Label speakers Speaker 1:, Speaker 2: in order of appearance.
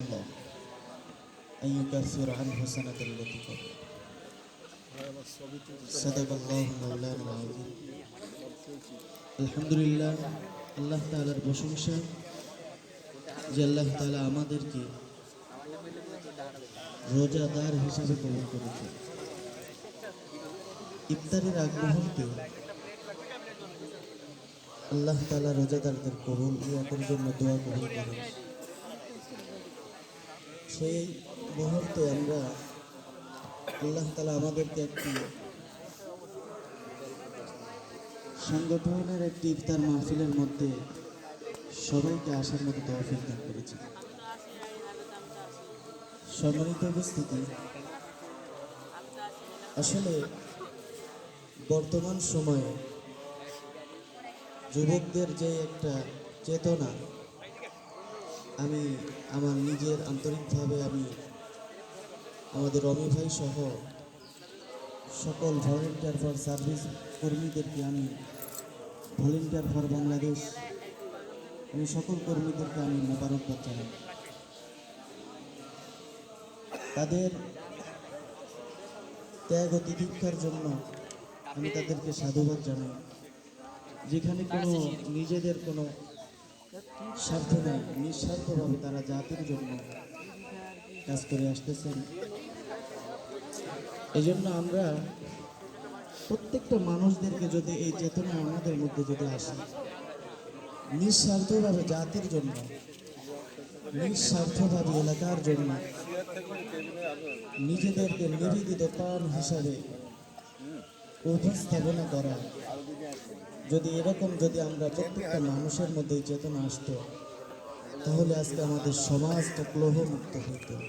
Speaker 1: الله أن يكفر عنه سنة التي قبل صدق الله مولانا العظيم আলহামদুলিল্লাহ আল্লাহ তাআলার প্রশংসা যে আল্লাহ তাআলা আমাদেরকে রোজাদার হিসাবে কবুল করেছে ইফতারের আগ মুহূর্তে আল্লাহ তাআলা রোজাদারদের কবুল ইয়াদের জন্য দোয়া কবুল করেন সেই মুহূর্তে আমরা আল্লাহ তালা আমাদেরকে একটি সংগঠনের একটি ইফতার মাহফিলের মধ্যে সবাইকে আসার মতো তহফিল দান করেছে। সম্মানিত উপস্থিতি, আসলে বর্তমান সময়ে যুবকদের যে একটা চেতনা আমি আমার নিজের আন্তরিকভাবে আমি আমাদের রমি ভাই সহ সকল ভলেন্টিয়ার ফর সার্ভিস কর্মীদেরকে আমি, ভলেন্টিয়ার ফর বাংলাদেশ, আমি সকল কর্মীদেরকে আমি মোবারকবাদ জানাই। তাদের ত্যাগ ও তিতিক্ষার জন্য আমি তাদেরকে সাধুবাদ জানাই। যেখানে কোনো নিজেদের কোনো স্বার্থ নিঃস্বার্থভাবে তারা জাতির জন্য কাজ করে আসতেছেন। এই আমরা প্রত্যেকটা মানুষদেরকে যদি এই চেতনা আমাদের মধ্যে যদি আসে, নিঃস্বার্থভাবে জাতির জন্য, নিঃস্বার্থভাবে এলাকার জন্য, নিজেদেরকে নিবেদিত প্রাণ হিসাবে উপস্থাপনা করা। যদি এরকম যদি আমরা প্রত্যেকটা মানুষের মধ্যে চেতনা আসতো, তাহলে আজকে আমাদের সমাজটা ক্লোহমুক্ত হতো।